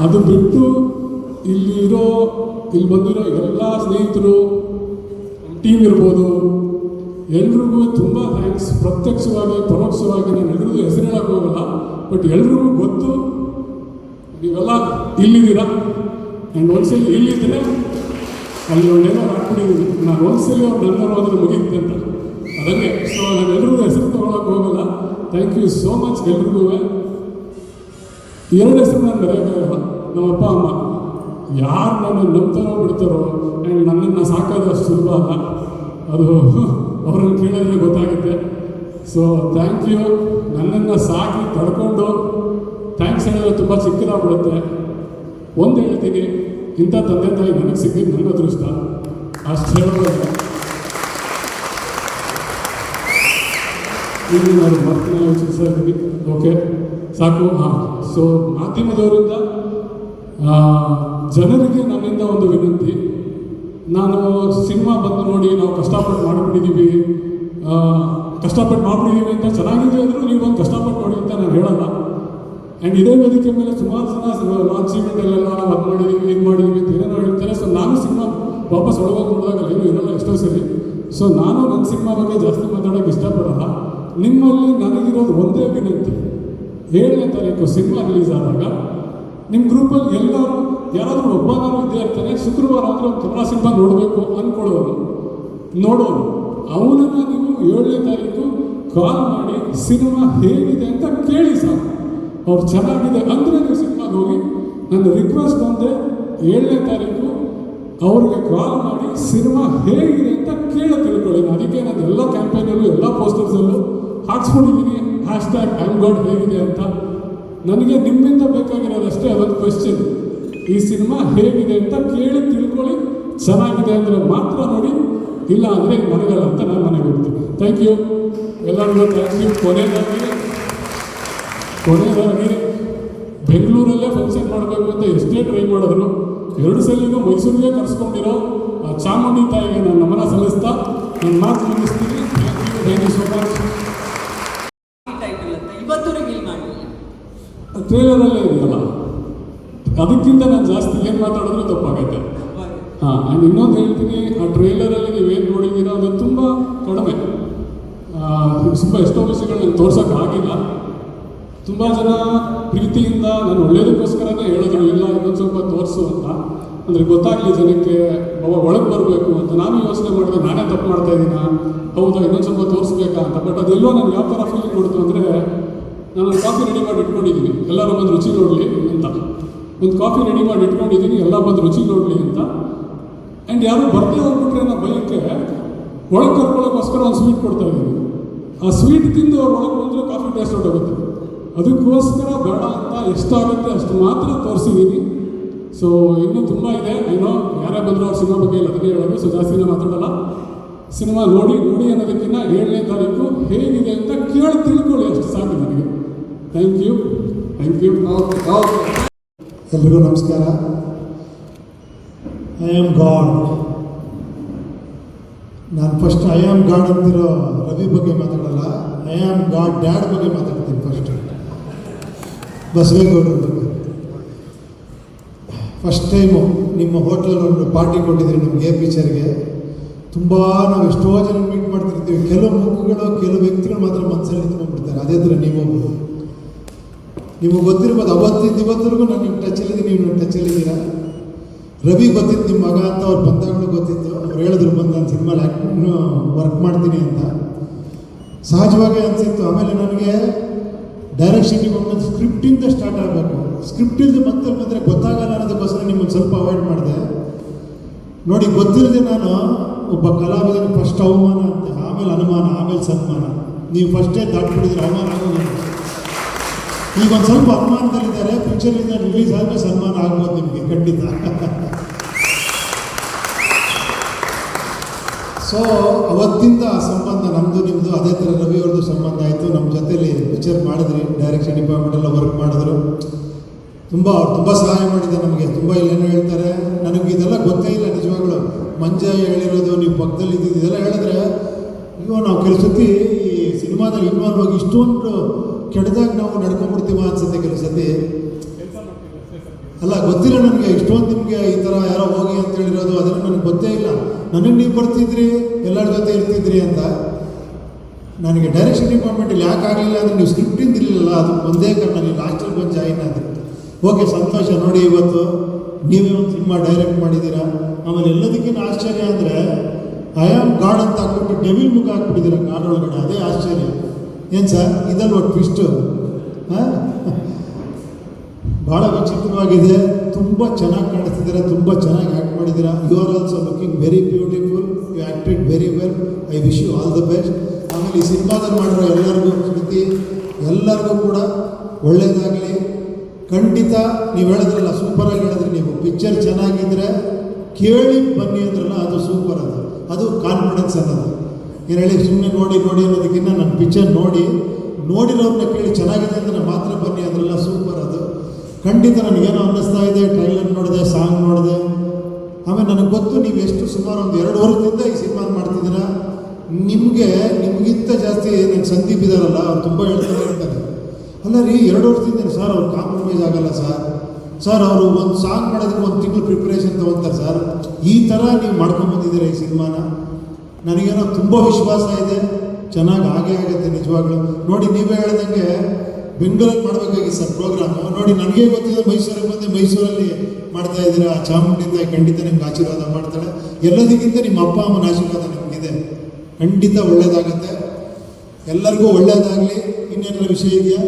ಅದು ಬಿಟ್ಟು ಇಲ್ಲಿರೋ, ಇಲ್ಲಿ ಬಂದಿರೋ ಎಲ್ಲ ಸ್ನೇಹಿತರು ಟೀಮ್ ಇರ್ಬೋದು, ಎಲ್ರಿಗೂ ತುಂಬ ಥ್ಯಾಂಕ್ಸ್ ಪ್ರತ್ಯಕ್ಷವಾಗಿ, ಪರೋಕ್ಷವಾಗಿ ನಾನು ಎಲ್ರಿಗೂ ಹೆಸರು ಹೇಳಕ್ಕೆ ಹೋಗಲ್ಲ ಬಟ್ ಎಲ್ರಿಗೂ ಗೊತ್ತು, ನೀವೆಲ್ಲ ಇಲ್ಲಿದ್ದೀರಾ? ಆ್ಯಂಡ್ ಒಂದ್ಸಲಿ ಇಲ್ಲಿದ್ದರೆ? ಅಲ್ಲಿ ಅವನ್ನೆಲ್ಲ ಹಾಕ್ಬಿಟ್ಟಿದ್ದೀನಿ ನಾನು ಒಂದ್ಸಲಿ ಅವ್ರು ನನ್ನ ಹೋದ್ರೆ ಮುಗಿಯುತ್ತೆ ಅಂತ. ಅದನ್ನೇ. ಸೊ ನಾನು ಎಲ್ರಿಗೂ ಹೆಸರು ತಗೊಳಕ್ಕೆ ಹೋಗಲ್ಲ. ಥ್ಯಾಂಕ್ ಯು ಸೋ ಮಚ್ ಎಲ್ರಿಗೂ. ಎರಡು ಹೆಸರು ನಾನು ಬರೆಯೋಕ್ಕಾಗಲ್ಲ ನಮ್ಮ ಅಪ್ಪ ಅಮ್ಮ. ಯಾರು ನನ್ನ ನಂಬ್ತಾರೋ ಬಿಡ್ತಾರೋ ಆ್ಯಂಡ್ ನನ್ನನ್ನು ಸಾಕೋದು ಅಷ್ಟು ಸುಲಭ ಅಲ್ಲ. ಅದು ಅವರನ್ನು ಕೇಳಿದ್ರೆ ಗೊತ್ತಾಗುತ್ತೆ. ಸೊ ಥ್ಯಾಂಕ್ ಯು ನನ್ನನ್ನು ಸಾಕಿ ತಡ್ಕೊಂಡು. ಥ್ಯಾಂಕ್ಸ್ ಹೇಳಿದ್ರೆ ತುಂಬ ಚಿಕ್ಕದಾಗ್ಬಿಡುತ್ತೆ ಒಂದು ಹೇಳ್ತೀನಿ, ಇಂಥ ತಂದೆ ತಾಯಿ ನನಗೆ ಸಿಕ್ಕಿದ್ದು ನನ್ನ ಅದೃಷ್ಟ ಅಷ್ಟು ಹೇಳೋದು ಈಗ ನಾನು ಮತ್ತೆ ಯೋಚಿಸ್ತಾ ಓಕೆ ಸಾಕು. ಹಾಂ ಸೊ ಮಾಧ್ಯಮದವರಿಂದ ಜನರಿಗೆ ನನ್ನಿಂದ ಒಂದು ವಿನಂತಿ. ನಾನು ಸಿನಿಮಾ ಬಂದು ನೋಡಿ ನಾವು ಕಷ್ಟಪಟ್ಟು ಮಾಡಿಬಿಟ್ಟಿದ್ದೀವಿ. ಕಷ್ಟಪಟ್ಟು ಮಾಡಿಬಿಟ್ಟಿದ್ದೀವಿ ಅಂತ ಚೆನ್ನಾಗಿದೆ ಅಂದರೂ ನೀವು ಒಂದು ಕಷ್ಟಪಟ್ಟು ನೋಡಿ ಅಂತ ನಾನು ಹೇಳಲ್ಲ. ಆ್ಯಂಡ್ ಇದೇ ವೇದಿಕೆ ಮೇಲೆ ಸುಮಾರು ಜನ ಲಾಂಚ್ ಇವೆಂಟಲ್ಲೆಲ್ಲ ನಾವು ಅದು ಮಾಡಿದ್ದೀವಿ ಇದು ಮಾಡಿದ್ದೀವಿ ಅಂತ ಏನೇನೋ ಹೇಳ್ತಾರೆ. ಸೊ ನಾನು ಸಿನಿಮಾ ವಾಪಸ್ ಒಳಗೋಗಿ ನೋಡಿದಾಗ ಏನು ಇರೋಲ್ಲ ಎಷ್ಟೋ ಸರಿ. ಸೊ ನಾನು ನನ್ನ ಸಿನಿಮಾ ಬಗ್ಗೆ ಜಾಸ್ತಿ ಮಾತಾಡೋಕ್ಕೆ ಇಷ್ಟಪಡಲ್ಲ. ನಿಮ್ಮಲ್ಲಿ ನನಗಿರೋದು ಒಂದೇ ವಿನಂತಿ. ಏಳನೇ ತಾರೀಕು ಸಿನಿಮಾ ರಿಲೀಸ್ ಆದಾಗ ನಿಮ್ಮ ಗ್ರೂಪಲ್ಲಿ ಎಲ್ಲರೂ, ಯಾರಾದರೂ ಒಬ್ಬನಾರು ಇರ್ತಾನೆ ಶುಕ್ರವಾರ ಅಂದರೆ ಒಂದು ಕನ್ನಡ ಸಿನಿಮಾ ನೋಡಬೇಕು ಅಂದ್ಕೊಳ್ಳೋರು ನೋಡೋರು. ಅವನನ್ನು ನೀವು ಏಳನೇ ತಾರೀಕು ಕಾಲ್ ಮಾಡಿ ಸಿನಿಮಾ ಹೇಗಿದೆ ಅಂತ ಕೇಳಿ ಸರ್ ಅವ್ರು ಚೆನ್ನಾಗಿದೆ ಅಂದರೆ ನೀವು ಸಿನಿಮಾಗೆ ಹೋಗಿ. ನನ್ನ ರಿಕ್ವೆಸ್ಟ್ ಅಂದರೆ ಏಳನೇ ತಾರೀಕು ಅವ್ರಿಗೆ ಕಾಲ್ ಮಾಡಿ ಸಿನಿಮಾ ಹೇಗಿದೆ ಅಂತ ಕೇಳಿ ತಿಳ್ಕೊಳ್ಳಿ. ಅದಕ್ಕೆ ನಾನು ಎಲ್ಲ ಕ್ಯಾಂಪೇನಲ್ಲೂ ಎಲ್ಲ ಪೋಸ್ಟರ್ಸಲ್ಲೂ ಹಾಕ್ಸ್ಕೊಂಡಿದ್ದೀನಿ ಹ್ಯಾಶ್ ಟ್ಯಾಗ್ ಐಮ್ ಗಾಡ್ ಹೇಗಿದೆ ಅಂತ. ನನಗೆ ನಿಮ್ಮಿಂದ ಬೇಕಾಗಿರೋದಷ್ಟೇ ಅದೊಂದು ಕ್ವೆಶ್ಚನ್ ಈ ಸಿನಿಮಾ ಹೇಗಿದೆ ಅಂತ ಕೇಳಿ ತಿಳ್ಕೊಳ್ಳಿ. ಚೆನ್ನಾಗಿದೆ ಅಂದರೆ ಮಾತ್ರ ನೋಡಿ. ಇಲ್ಲ ಅಂದರೆ ಮನೆಗಳ ಅಂತ ನಾನು ಮನೆಗೆ ಹೋಗ್ತೀನಿ. ಥ್ಯಾಂಕ್ ಯು ಎಲ್ಲರಿಗೂ ಥ್ಯಾಂಕ್ ಯು ಕೊನೆಯದಾಗಿ ಕೊನೆಯದಾಗಿ ಬೆಂಗಳೂರಲ್ಲೇ ಫಂಕ್ಷನ್ ಮಾಡಬೇಕು ಅಂತ ಎಷ್ಟೇ ಟ್ರೈ ಮಾಡಿದ್ರು, ಎರಡು ಸಲಿನೂ ಮೈಸೂರಿಗೆ ಕರೆಸ್ಕೊಂಡಿರೋ ಚಾಮುಂಡಿ ತಾಯಿಗೆ ನಾನು ನಮನ ಸಲ್ಲಿಸ್ತಾ, ನನ್ನ ಮಾತು ಮುಗಿಸ್ತೀನಿ. Thank you thank you so much title ಅಂತ ಇವತ್ತು ರಿವೀಲ್ ಮಾಡಲಿಲ್ಲ ಟ್ರೇಲರಲ್ಲೇ ಇದೆಯಲ್ಲ ಅದಕ್ಕಿಂತ ನಾನು ಜಾಸ್ತಿ ಏನು ಮಾತಾಡಿದ್ರೆ ತಪ್ಪಾಗತ್ತೆ ಹಾಂ ಆ್ಯಂಡ್ ಇನ್ನೊಂದು ಹೇಳ್ತೀನಿ ಆ ಟ್ರೇಲರಲ್ಲಿ ನೀವೇನು ನೋಡಿದ್ದೀರಾ ಅದು ತುಂಬ ಕಡಿಮೆ. ತುಂಬ ಎಷ್ಟೋ ವಿಷಯಗಳನ್ನ ತೋರ್ಸೋಕೆ ಆಗಿಲ್ಲ. ತುಂಬ ಜನ ಪ್ರೀತಿಯಿಂದ ನಾನು ಒಳ್ಳೇದಕ್ಕೋಸ್ಕರನೇ ಹೇಳಿದ್ರು ಇಲ್ಲ ಇನ್ನೊಂದು ಸ್ವಲ್ಪ ತೋರಿಸು ಅಂತ. ಅಂದರೆ ಗೊತ್ತಾಗಲಿ ಜನಕ್ಕೆ ಅವ ಒಳಗೆ ಬರಬೇಕು ಅಂತ. ನಾನು ಯೋಚನೆ ಮಾಡಿದೆ ನಾನೇ ತಪ್ಪು ಮಾಡ್ತಾ ಇದ್ದೀನ ಹೌದಾ ಇನ್ನೊಂದು ಸ್ವಲ್ಪ ತೋರಿಸ್ಬೇಕಾ ಅಂತ. ಬಟ್ ಅದೆಲ್ಲೋ ನಾನು ಯಾವ ಥರ ಫೀಲಿಂಗ್ ಕೊಡ್ತು ಅಂದರೆ ನಾನು ಕಾಫಿ ರೆಡಿ ಮಾಡಿ ಇಟ್ಕೊಂಡಿದ್ದೀನಿ ಎಲ್ಲರೂ ಬಂದು ರುಚಿ ನೋಡಲಿ ಅಂತ. ಒಂದು ಕಾಫಿ ರೆಡಿ ಮಾಡಿ ಇಟ್ಕೊಂಡಿದ್ದೀನಿ ಎಲ್ಲ ಬಂದು ರುಚಿ ನೋಡಲಿ ಅಂತ. ಆ್ಯಂಡ್ ಯಾರು ಬರ್ತೇ ಹೋಗ್ಬಿಟ್ರೆ ನಾನು ಭಯಕ್ಕೆ ಒಳಗೆ ಕರ್ಕೊಳ್ಳೋಕ್ಕೋಸ್ಕರ ಒಂದು ಸ್ವೀಟ್ ಕೊಡ್ತಾ ಇದ್ದೀನಿ. ಆ ಸ್ವೀಟ್ ತಿಂದು ಅವ್ರು ಒಳಗೆ ಬಂದರೆ ಕಾಫಿ ಟೇಸ್ಟ್ ಹೊಟ್ಟೋಗುತ್ತೆ ಅದಕ್ಕೋಸ್ಕರ ಬೇಡ ಅಂತ ಎಷ್ಟಾಗುತ್ತೆ ಅಷ್ಟು ಮಾತ್ರ ತೋರಿಸಿದ್ದೀನಿ ಸೊ ಇನ್ನೂ ತುಂಬ ಇದೆ. ಏನೋ ಯಾರೇ ಬಂದರೂ ಅವ್ರ ಸಿನಿಮಾ ಬಗ್ಗೆ ಅದನ್ನೇ ಹೇಳೋದು ಸೊ ಜಾಸ್ತಿನೇ ಮಾತಾಡಲ್ಲ. ಸಿನಿಮಾ ನೋಡಿ ನೋಡಿ ಅನ್ನೋದಕ್ಕಿಂತ ಏಳನೇ ತಾರೀಕು ಹೇಗಿದೆ ಅಂತ ಕೇಳಿ ತಿಳ್ಕೊಳ್ಳಿ ಅಷ್ಟು ಸಾಕು ನನಗೆ. ಥ್ಯಾಂಕ್ ಯು ಥ್ಯಾಂಕ್ ಯು ಎಲ್ರಿಗೂ ನಮಸ್ಕಾರ. ಐ ಆಮ್ ಗಾಡ್ ನಾನು ಫಸ್ಟ್ ಐ ಆಮ್ ಗಾಡ್ ಅಂತಿರೋ ರವಿ ಬಗ್ಗೆ ಮಾತಾಡಲ್ಲ. ಐ ಆಮ್ ಗಾಡ್ ಡ್ಯಾಡ್ ಬಗ್ಗೆ ಮಾತಾಡ್ತೀನಿ ಫಸ್ಟ್ ಬಸವೇಗೌಡರ ಬಗ್ಗೆ. ಫಸ್ಟ್ ಟೈಮು ನಿಮ್ಮ ಹೋಟ್ಲಲ್ಲಿ ಒಂದು ಪಾರ್ಟಿ ಕೊಟ್ಟಿದ್ರಿ ನಮಗೆ ಪೀಚರ್ಗೆ ತುಂಬ ನಾವು ಎಷ್ಟೋ ಜನ ಮೀಟ್ ಮಾಡ್ತಿರ್ತೀವಿ. ಕೆಲವು ಮುಖಗಳು, ಕೆಲವು ವ್ಯಕ್ತಿಗಳು ಮಾತ್ರ ಮನಸ್ಸಲ್ಲಿ ನಿಂತ್ಕೊಂಡ್ಬಿಡ್ತಾರೆ. ಅದೇ ಥರ ನೀವು ನಿಮಗೆ ಗೊತ್ತಿರ್ಬೋದು ಅವತ್ತಿಂದ ಇವತ್ತರೆಗೂ ನಾನು ನಿಮ್ಮ ಟಚಲ್ಲಿದ್ದೀನಿ ನೀವು ನಿಮ್ಮ ಟಚಲ್ಲಿದ್ದೀರಾ ರವಿ ಗೊತ್ತಿತ್ತು ನಿಮ್ಮ ಮಗ ಅಂತ, ಅವ್ರು ಬಂದಾಗಲೂ ಗೊತ್ತಿತ್ತು. ಅವ್ರು ಹೇಳಿದ್ರು, ಬಂದು ನಾನು ಸಿನಿಮಾಲಿ ಇನ್ನು ವರ್ಕ್ ಮಾಡ್ತೀನಿ ಅಂತ. ಸಹಜವಾಗಿ ಅನಿಸಿತ್ತು. ಆಮೇಲೆ ನನಗೆ ಡೈರೆಕ್ಷನ್ ಒಂದು ಸ್ಕ್ರಿಪ್ಟಿಂದ ಸ್ಟಾರ್ಟ್ ಆಗಬೇಕು. ಸ್ಕ್ರಿಪ್ಟಿಂದ ಮತ್ತೆ ಬಂದರೆ ಗೊತ್ತಾಗಲ್ಲ ಅನ್ನೋದಕ್ಕೋಸ್ಕರ ನಿಮ್ಮನ್ನು ಸ್ವಲ್ಪ ಅವಾಯ್ಡ್ ಮಾಡಿದೆ. ನೋಡಿ ಗೊತ್ತಿಲ್ಲದೆ ನಾನು ಒಬ್ಬ ಕಲಾವಿದನ ಫಸ್ಟ್ ಅವಮಾನ ಅಂತ. ಆಮೇಲೆ ಅನುಮಾನ, ಆಮೇಲೆ ಸನ್ಮಾನ. ನೀವು ಫಸ್ಟೇ ದಾಟ್ಬಿಟ್ಟಿದ್ರೆ ಅವಮಾನ ಆಗೋದಿಲ್ಲ. ಈಗ ಒಂದು ಸ್ವಲ್ಪ ಅನುಮಾನದಲ್ಲಿದ್ದಾರೆ ಪಿಕ್ಚರಿಂದ ರಿಲೀಸ್ ಆದ್ರೆ ಸನ್ಮಾನ ಆಗ್ಬೋದು ನಿಮಗೆ, ಖಂಡಿತ. ಸೊ ಅವತ್ತಿಂದ ಸಂಬಂಧ ನಮ್ಮದು ನಿಮ್ಮದು ಅದೇ ಥರ ರವಿ ಅವ್ರದ್ದು ಸಂಬಂಧ ಆಯಿತು. ನಮ್ಮ ಜೊತೆಲಿ ಪಿಕ್ಚರ್ ಮಾಡಿದ್ರಿ ಡೈರೆಕ್ಷನ್ ಡಿಪಾರ್ಟ್ಮೆಂಟ್ ಎಲ್ಲ ವರ್ಕ್ ಮಾಡಿದ್ರು. ತುಂಬ ಅವ್ರು ತುಂಬ ಸಹಾಯ ಮಾಡಿದೆ ನಮಗೆ, ತುಂಬ ಏನು ಹೇಳ್ತಾರೆ. ನನಗೆ ಇದೆಲ್ಲ ಗೊತ್ತೇ ಇಲ್ಲ ನಿಜವಾಗ್ಲು. ಮಂಜ ಹೇಳಿರೋದು, ನೀವು ಪಕ್ಕದಲ್ಲಿ ಇದೆಲ್ಲ ಹೇಳಿದ್ರೆ, ಅಯ್ಯೋ, ನಾವು ಕೆಲಸ ಈ ಸಿನಿಮಾದಲ್ಲಿ ಇನ್ವಾಲ್ವ್ ಆಗಿ ಇಷ್ಟೊಂದು ಕೆಟ್ಟದಾಗ ನಾವು ನಡ್ಕೊಂಡ್ಬಿಡ್ತೀವ ಅನ್ಸುತ್ತೆ ಕೆಲವು ಸತಿ ಅಲ್ಲ, ಗೊತ್ತಿಲ್ಲ ನನಗೆ, ಇಷ್ಟೊಂದು ನಿಮಗೆ ಈ ಥರ ಯಾರೋ ಹೋಗಿ ಅಂತ ಹೇಳಿರೋದು, ಅದನ್ನು ನನಗೆ ಗೊತ್ತೇ ಇಲ್ಲ. ನನಗೆ ನೀವು ಬರ್ತಿದ್ರಿ, ಎಲ್ಲರ ಜೊತೆ ಇರ್ತಿದ್ರಿ ಅಂತ. ನನಗೆ ಡೈರೆಕ್ಷನ್ ಡಿಪಾರ್ಟ್ಮೆಂಟಲ್ಲಿ ಯಾಕೆ ಆಗಲಿಲ್ಲ ಅಂದರೆ ನೀವು ಸ್ಕ್ರಿಪ್ಟಿಂದ ಇರಲಿಲ್ಲ ಅದು ಒಂದೇ ಕಾರಣ, ನೀವು ಲಾಸ್ಟಲ್ಲಿ ಬಂದು ಜಾಯಿನ್ ಆದ್ರೆ. ಓಕೆ, ಸಂತೋಷ. ನೋಡಿ ಇವತ್ತು ನೀವೇ ಒಂದು ಸಿನಿಮಾ ಡೈರೆಕ್ಟ್ ಮಾಡಿದ್ದೀರಾ. ಆಮೇಲೆ ಎಲ್ಲದಕ್ಕಿಂತ ಆಶ್ಚರ್ಯ ಅಂದರೆ ಐ ಆಮ್ ಗಾಡ್ ಅಂತ ಹಾಕ್ಬಿಟ್ಟು ಡೆವಿಲ್ ಮುಖ ಹಾಕ್ಬಿಟ್ಟಿದ್ದೀರಾ ಗಾಡ್ ಒಳಗಡೆ ಅದೇ ಆಶ್ಚರ್ಯ. ಏನು ಸರ್? ಇದಲ್ವ ಟ್ವಿಸ್ಟು ಹಾಂ? ಭಾಳ ವಿಚಿತ್ರವಾಗಿದೆ. ತುಂಬ ಚೆನ್ನಾಗಿ ಕಾಣಿಸ್ತಿದ್ದೀರಾ? ತುಂಬ ಚೆನ್ನಾಗಿ ಆ್ಯಕ್ಟ್ ಮಾಡಿದ್ದೀರಾ? You are also looking very beautiful you acted very well I wish you all the best ಆಮೇಲೆ ಈ ಸಿನಿಮಾದಲ್ಲಿ ಮಾಡಿರೋ ಎಲ್ಲರಿಗೂ, ಸ್ಮೃತಿ, ಎಲ್ಲರಿಗೂ ಕೂಡ ಒಳ್ಳೆಯದಾಗಲಿ ಖಂಡಿತ ನೀವು ಹೇಳಿದ್ರಲ್ಲ ಸೂಪರಾಗಿ ಹೇಳಿದ್ರಿ ನೀವು. ಪಿಕ್ಚರ್ ಚೆನ್ನಾಗಿದ್ದರೆ ಕೇಳಿ ಬನ್ನಿ ಅಂದ್ರಲ್ಲ, ಅದು ಸೂಪರ್ ಅದು. ಅದು ಕಾನ್ಫಿಡೆನ್ಸ್ ಅನ್ನೋದು. ಹೇಳಿ ಸುಮ್ಮನೆ ನೋಡಿ ನೋಡಿ ಅನ್ನೋದಕ್ಕಿಂತ ನನ್ನ ಪಿಕ್ಚರ್ ನೋಡಿ. ನೋಡಿರೋರನ್ನ ಕೇಳಿ ಚೆನ್ನಾಗಿದೆ ಅಂದರೆ ಮಾತ್ರ ಬನ್ನಿ ಅದೆಲ್ಲ ಸೂಪರ್ ಅದು. ಖಂಡಿತ ನನಗೇನೋ ಅನ್ನಿಸ್ತಾ ಇದೆ ಟ್ರೈಲರ್ ನೋಡಿದೆ ಸಾಂಗ್ ನೋಡಿದೆ. ಆಮೇಲೆ ನನಗೆ ಗೊತ್ತು ನೀವು ಎಷ್ಟು ಸುಮಾರು ಒಂದು ಎರಡು ವರ್ಷದಿಂದ ಈ ಸಿನಿಮಾ ಮಾಡ್ತಿದ್ದೀರಾ. ನಿಮಗೆ, ನಿಮಗಿಂತ ಜಾಸ್ತಿ ನನ್ನ ಸಂದೀಪ್ ಇದಾರಲ್ಲ, ಅವ್ರು ತುಂಬ ಹೇಳ್ತಾರೆ ಹೇಳ್ತಾರೆ. ಅಲ್ಲ ರೀ, ಎರಡು ವರ್ಷದಿಂದ ಸರ್ ಅವ್ರು ಕಾಂಪ್ರಮೈಸ್ ಆಗಲ್ಲ ಸರ್ ಸರ್ ಅವರು ಒಂದು ಸಾಂಗ್ ಮಾಡೋದಕ್ಕೆ ಒಂದು ತಿಂಗಳು ಪ್ರಿಪ್ರೇಷನ್ ತೊಗೊತಾರೆ ಸರ್ ಈ ಥರ ನೀವು ಮಾಡ್ಕೊಂಬಂದಿದ್ದೀರಾ ಈ ಸಿನಿಮಾನ ನನಗೇನೋ ತುಂಬ ವಿಶ್ವಾಸ ಇದೆ, ಚೆನ್ನಾಗಿ ಆಗೇ ಆಗುತ್ತೆ ನಿಜವಾಗ್ಲೂ. ನೋಡಿ, ನೀವೇ ಹೇಳ್ದಂಗೆ ಬೆಂಗಳೂರಲ್ಲಿ ಮಾಡಬೇಕಾಗಿ ಸರ್ ಪ್ರೋಗ್ರಾಮು ನೋಡಿ, ನನಗೆ ಗೊತ್ತಿದೆ ಮೈಸೂರಿಗೆ ಬಂದು ಮೈಸೂರಲ್ಲಿ ಮಾಡ್ತಾ ಇದ್ದೀರಾ? ಚಾಮುಂಡಿ ತಾಯಿ ಖಂಡಿತ ನಿಮ್ಗೆ ಆಶೀರ್ವಾದ ಮಾಡ್ತಾಳೆ. ಎಲ್ಲದಕ್ಕಿಂತ ನಿಮ್ಮ ಅಪ್ಪ ಅಮ್ಮನ ಆಶೀರ್ವಾದ ನಿಮಗಿದೆ. ಖಂಡಿತ ಒಳ್ಳೇದಾಗುತ್ತೆ. ಎಲ್ಲರಿಗೂ ಒಳ್ಳೇದಾಗಲಿ. ಇನ್ನೇನಾರ ವಿಷಯ ಇದೆಯಾ?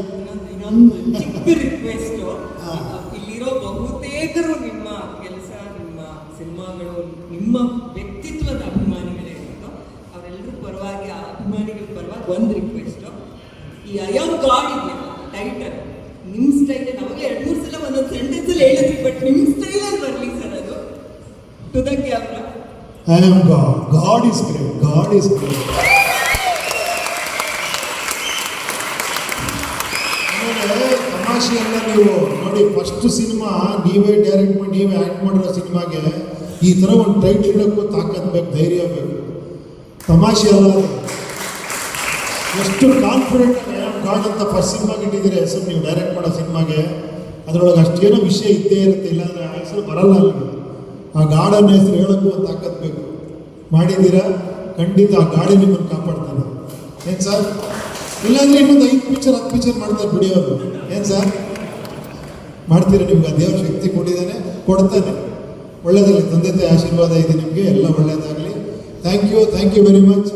ರಿಕ್ವೆಸ್ಟು ಹಾ. ಇಲ್ಲಿರೋ ಬಹುತೇಕರು ನಿಮ್ಮ ಕೆಲಸ ನಿಮ್ಮ ಸಿನಿಮಾಗಳು ನಿಮ್ಮ ವ್ಯಕ್ತಿತ್ವದ ಅಭಿಮಾನಿಗಳೇ ಇರೋದು ಅವರೆಲ್ಲರೂ ಪರವಾಗಿ ಆ ಅಭಿಮಾನಿಗಳ ಪರವಾಗಿ ಒಂದು ರಿಕ್ವೆಸ್ಟು ಈ ಅಯಮ್ ಗಾಡ್ ಇದೆಯಲ್ಲ ಟೈಟಲ್ ನಿಮ್ಮ ಸ್ಟೈಲ್ ನಮಗೆ ಎರಡು ಮೂರು ಸಲ ಒಂದೊಂದು ಸೆಂಟೆನ್ಸಲ್ಲಿ ಹೇಳಿದ್ವಿ ಬಟ್ ನಿಮ್ಮ ಸ್ಟೈಲಲ್ಲಿ ಬರಲಿ ಸರ್ ಅದು. To the camera I am God God is great God is great ಆಮೇಲೆ ತಮಾಷೆ ಎಲ್ಲ ನೀವು ನೋಡಿ ಫಸ್ಟ್ ಸಿನಿಮಾ ನೀವೇ ಡೈರೆಕ್ಟ್ ಮಾಡಿ, ನೀವೇ ಆ್ಯಕ್ಟ್ ಮಾಡಿರೋ ಸಿನಿಮಾಗೆ ಈ ಥರ ಒಂದು ಟೈಟ್ ಇಡೋಕ್ಕೂ ತಾಕತ್ ಬೇಕು, ಧೈರ್ಯ ಬೇಕು. ತಮಾಷೆ ಅಲ್ಲ. ಎಷ್ಟು ಕಾನ್ಫಿಡೆಂಟ್ ಗಾಡ್ ಅಂತ ಫಸ್ಟ್ ಸಿನಿಮಾಗೆ ಇಟ್ಟಿದ್ದೀರಿ ಹೆಸರು ನೀವು ಡೈರೆಕ್ಟ್ ಮಾಡೋ ಸಿನಿಮಾಗೆ ಅದರೊಳಗೆ ಅಷ್ಟೇನೋ ವಿಷಯ ಇದ್ದೇ ಇರುತ್ತೆ, ಇಲ್ಲಾಂದರೆ ಆ ಹೆಸರು ಬರಲ್ಲ ಅಲ್ಲಿ ಆ ಗಾಡನ್ನ ಹೆಸರು ಹೇಳೋಕ್ಕೂ ಒಂದು ತಾಕತ್ ಬೇಕು. ಮಾಡಿದ್ದೀರಾ? ಖಂಡಿತ ಆ ಗಾಡಿ ನಿಮ್ಮನ್ನು ಕಾಪಾಡ್ತಾನೆ ಏನು ಸರ್ ಇಲ್ಲಾಂದ್ರೆ ಇನ್ನೊಂದು ಐದು ಪಿಕ್ಚರ್ ಹತ್ತು ಪಿಕ್ಚರ್ ಮಾಡ್ತಾರೆ ಬಿಡಿಯೋರು ಏನು ಸರ್ ಮಾಡ್ತೀರಾ ನಿಮ್ಗೆ? ಆ ದೇವರ ಶಕ್ತಿ ಕೊಟ್ಟಿದ್ದಾನೆ, ಕೊಡ್ತಾನೆ. ಒಳ್ಳೆಯದಾಗಲಿ ತಂದೆ ತಾಯಿ ಆಶೀರ್ವಾದ ಇದೆ ನಿಮಗೆ. ಎಲ್ಲ ಒಳ್ಳೆಯದಾಗಲಿ thank you thank you very much